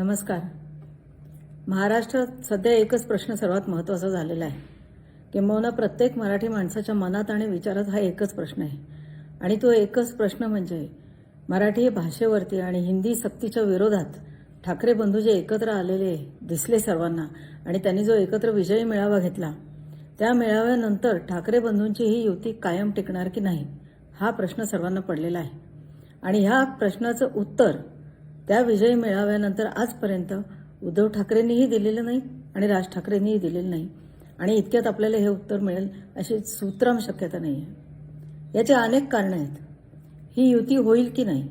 नमस्कार. महाराष्ट्रात सध्या एकच प्रश्न सर्वात महत्त्वाचा झालेला आहे. किंबहुना प्रत्येक मराठी माणसाच्या मनात आणि विचारात हा एकच प्रश्न आहे. आणि तो एकच प्रश्न म्हणजे मराठी भाषेवरती आणि हिंदी सक्तीच्या विरोधात ठाकरे बंधू जे एकत्र आलेले दिसले सर्वांना आणि त्यांनी जो एकत्र विजयी मेळावा घेतला त्या मेळाव्यानंतर ठाकरे बंधूंची ही युती कायम टिकणार की नाही हा प्रश्न सर्वांना पडलेला आहे. आणि ह्या प्रश्नाचं उत्तर त्या विजयी मेळाव्यानंतर आजपर्यंत उद्धव ठाकरेंनीही दिलेलं नाही आणि राज ठाकरेंनीही दिलेलं नाही. आणि इतक्यात आपल्याला हे उत्तर मिळेल अशी सूत्राम शक्यता नाही आहे याची अनेक कारणं आहेत. ही युती होईल की नाही?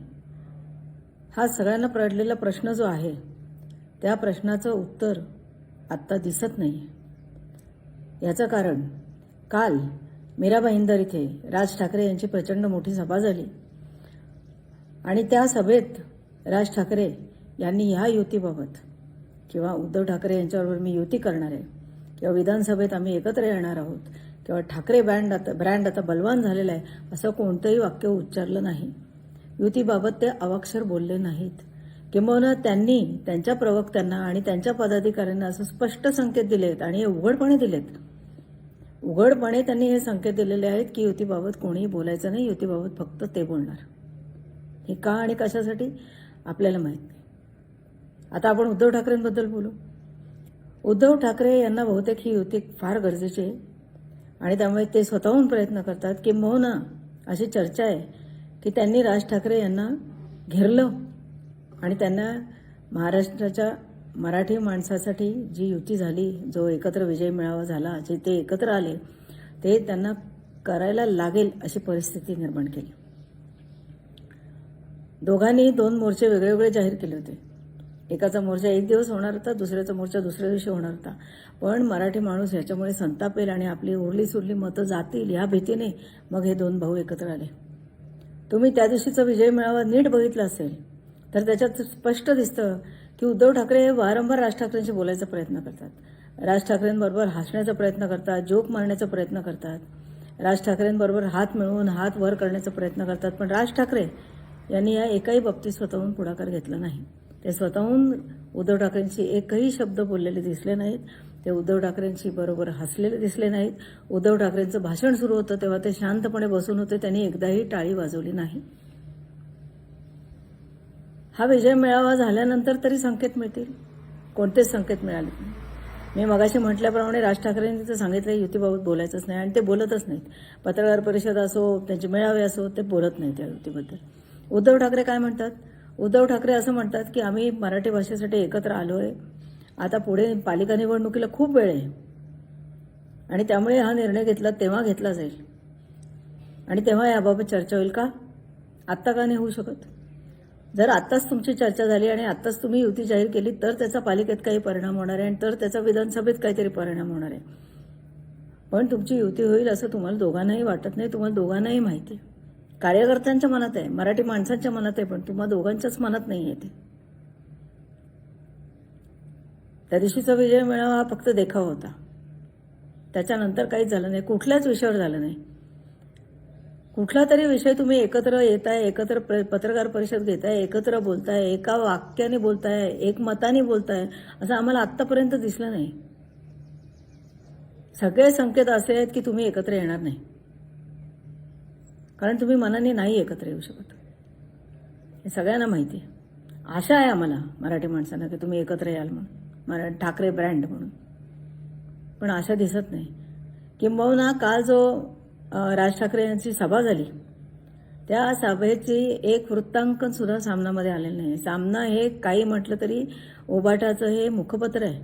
हा सगळ्यांना पडलेला प्रश्न जो आहे त्या प्रश्नाचं उत्तर आत्ता दिसत नाही याचं कारण काल मीरा भाईंदर इथे राज ठाकरे यांची प्रचंड मोठी सभा झाली. आणि त्या सभेत राज ठाकरे यांनी ह्या युतीबाबत किंवा उद्धव ठाकरे यांच्याबरोबर मी युती करणार आहे किंवा विधानसभेत आम्ही एकत्र येणार आहोत किंवा ठाकरे बँड आता ब्रँड आता बलवान झालेला आहे असं कोणतंही वाक्य उच्चारलं नाही. युतीबाबत ते अवाक्षर बोलले नाहीत. किंबहुना त्यांनी त्यांच्या प्रवक्त्यांना आणि त्यांच्या पदाधिकाऱ्यांना असं स्पष्ट संकेत दिलेत आणि हे उघडपणे दिलेत. उघडपणे त्यांनी हे संकेत दिलेले आहेत की युतीबाबत कोणीही बोलायचं नाही युतीबाबत फक्त ते बोलणार. हे का आणि कशासाठी? आपल्याला माहीत नाही. आता आपण उद्धव ठाकरेंबद्दल बोलू. उद्धव ठाकरे यांना बहुतेक ही युती फार गरजेची आहे. आणि त्यामुळे ते स्वतःहून प्रयत्न करतात की किंबहुना अशी चर्चा आहे की त्यांनी राज ठाकरे यांना घेरलं आणि त्यांना महाराष्ट्राच्या मराठी माणसासाठी जी युती झाली जो एकत्र विजय मिळावा झाला जे ते एकत्र आले ते त्यांना करायला लागेल अशी परिस्थिती निर्माण केली. दोघांनी दोन मोर्चे वेगळे वेगळे जाहीर केले होते. एकाचा मोर्चा एक दिवस होणार होता दुसऱ्याचा मोर्चा दुसऱ्या दिवशी होणार होता. पण मराठी माणूस ह्याच्यामुळे संतापेल आणि आपली उरली सुरली मतं जातील ह्या भीतीने मग हे दोन भाऊ एकत्र आले. तुम्ही त्या दिवशीचा विजय मेळावा नीट बघितला असेल तर त्याच्यात स्पष्ट दिसतं की उद्धव ठाकरे हे वारंवार राज ठाकरेंशी बोलायचा प्रयत्न करतात. राज ठाकरेंबरोबर हसण्याचा प्रयत्न करतात जोक मारण्याचा प्रयत्न करतात. राज ठाकरेंबरोबर हात मिळवून हात वर करण्याचा प्रयत्न करतात पण राज ठाकरे यांनी या एकाही बाबतीत स्वतःहून पुढाकार घेतला नाही. ते स्वतःहून उद्धव ठाकरेंशी एकही शब्द बोललेले दिसले नाहीत. ते उद्धव ठाकरेंशी बरोबर हसलेले दिसले नाहीत. उद्धव ठाकरेंचं भाषण सुरू होतं तेव्हा ते शांतपणे बसून होते. त्यांनी एकदाही टाळी वाजवली नाही. हा विजय मेळावा झाल्यानंतर तरी संकेत मिळतील. कोणतेच संकेत मिळाले नाही. मी मगाशी म्हटल्याप्रमाणे राज ठाकरेंनी तर सांगितलं युतीबाबत बोलायचंच नाही आणि ते बोलतच नाहीत. पत्रकार परिषद असो त्यांचे मेळावे असो ते बोलत नाहीत त्या युतीबद्दल. उद्धव ठाकरे काय म्हणतात? उद्धव ठाकरे असं म्हणतात की आम्ही मराठी भाषेसाठी एकत्र आलो आहे आता पुढे पालिका निवडणुकीला खूप वेळ आहे. आणि त्यामुळे हा निर्णय घेतला तेव्हा घेतला जाईल. आणि तेव्हा याबाबत चर्चा होईल का? आत्ता का नाही होऊ शकत? जर आत्ताच तुमची चर्चा झाली आणि आत्ताच तुम्ही युती जाहीर केली तर त्याचा पालिकेत काही परिणाम होणार आहे आणि तर त्याचा विधानसभेत काहीतरी परिणाम होणार आहे. पण तुमची युती होईल असं तुम्हाला दोघांनाही वाटत नाही तुम्हाला दोघांनाही माहिती आहे. कार्यकर्त्यांच्या मनात आहे मराठी माणसांच्या मनात आहे पण तुम्हा दोघांच्याच मनात नाही आहे ते. त्या दिवशीचा विजय मिळावा हा फक्त देखावा होता. त्याच्यानंतर काहीच झालं नाही कुठल्याच विषयावर झालं नाही. कुठला तरी विषय तुम्ही एकत्र येताय एकत्र पत्रकार परिषद घेताय एकत्र बोलताय एका वाक्याने बोलताय एक मताने बोलताय असं आम्हाला आत्तापर्यंत दिसलं नाही. सगळे संकेत असे आहेत की तुम्ही एकत्र येणार नाही. कारण तुम्ही मनाने नाही एकत्र येऊ शकत. हे सगळ्यांना माहिती आहे. आशा आहे आम्हाला मराठी माणसांना की तुम्ही एकत्र याल म्हणून. मरा ठाकरे ब्रँड म्हणून. पण आशा दिसत नाही. किंबहुना काल जो राज ठाकरे यांची सभा झाली त्या सभेची एक वृत्तांकन सुद्धा सामनामध्ये आलेलं नाही. सामना हे काही म्हटलं तरी ओबाटाचं हे मुखपत्र आहे.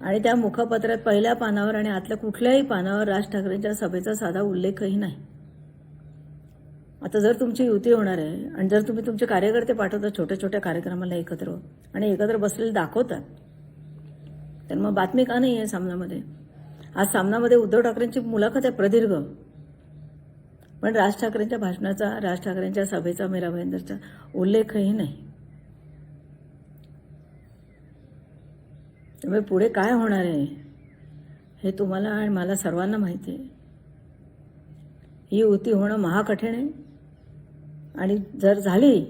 आणि त्या मुखपत्रात पहिल्या पानावर आणि आतल्या कुठल्याही पानावर राज ठाकरेंच्या सभेचा साधा उल्लेखही नाही. आता जर तुमची युती होणार आहे आणि जर तुम्ही तुमचे कार्यकर्ते पाठवता छोट्या छोट्या कार्यक्रमाला एकत्र आणि एकत्र बसलेले दाखवतात तर मग बातमी का नाही आहे सामनामध्ये? आज सामनामध्ये उद्धव ठाकरेंची मुलाखत आहे प्रदीर्घ. पण राज ठाकरेंच्या भाषणाचा राज ठाकरेंच्या सभेचा मीरा भाईंदरचा उल्लेखही नाही. त्यामुळे पुढे काय होणार आहे हे तुम्हाला आणि मला सर्वांना माहिती आहे. ही युती होणं महाकठीण आहे. आणि जर झाली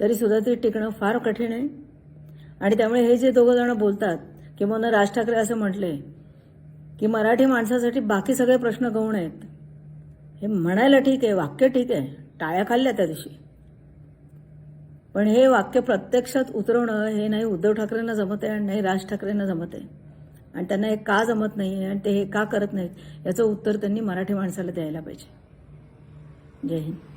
तरी सुद्धा ती टिकणं फार कठीण आहे. आणि त्यामुळे हे जे दोघं जण बोलतात किंवा राज ठाकरे असं म्हटले की मराठी माणसासाठी बाकी सगळे प्रश्न गौण आहेत हे म्हणायला ठीक आहे वाक्य ठीक आहे टाळ्या खाल्ल्या त्या दिवशी. पण हे वाक्य प्रत्यक्षात उतरवणं हे नाही उद्धव ठाकरेंना जमत आहे आणि नाही राज ठाकरेंना जमत आहे. आणि त्यांना हे का जमत नाही आहे आणि ते हे का करत नाहीत याचं उत्तर त्यांनी मराठी माणसाला द्यायला पाहिजे. जय हिंद.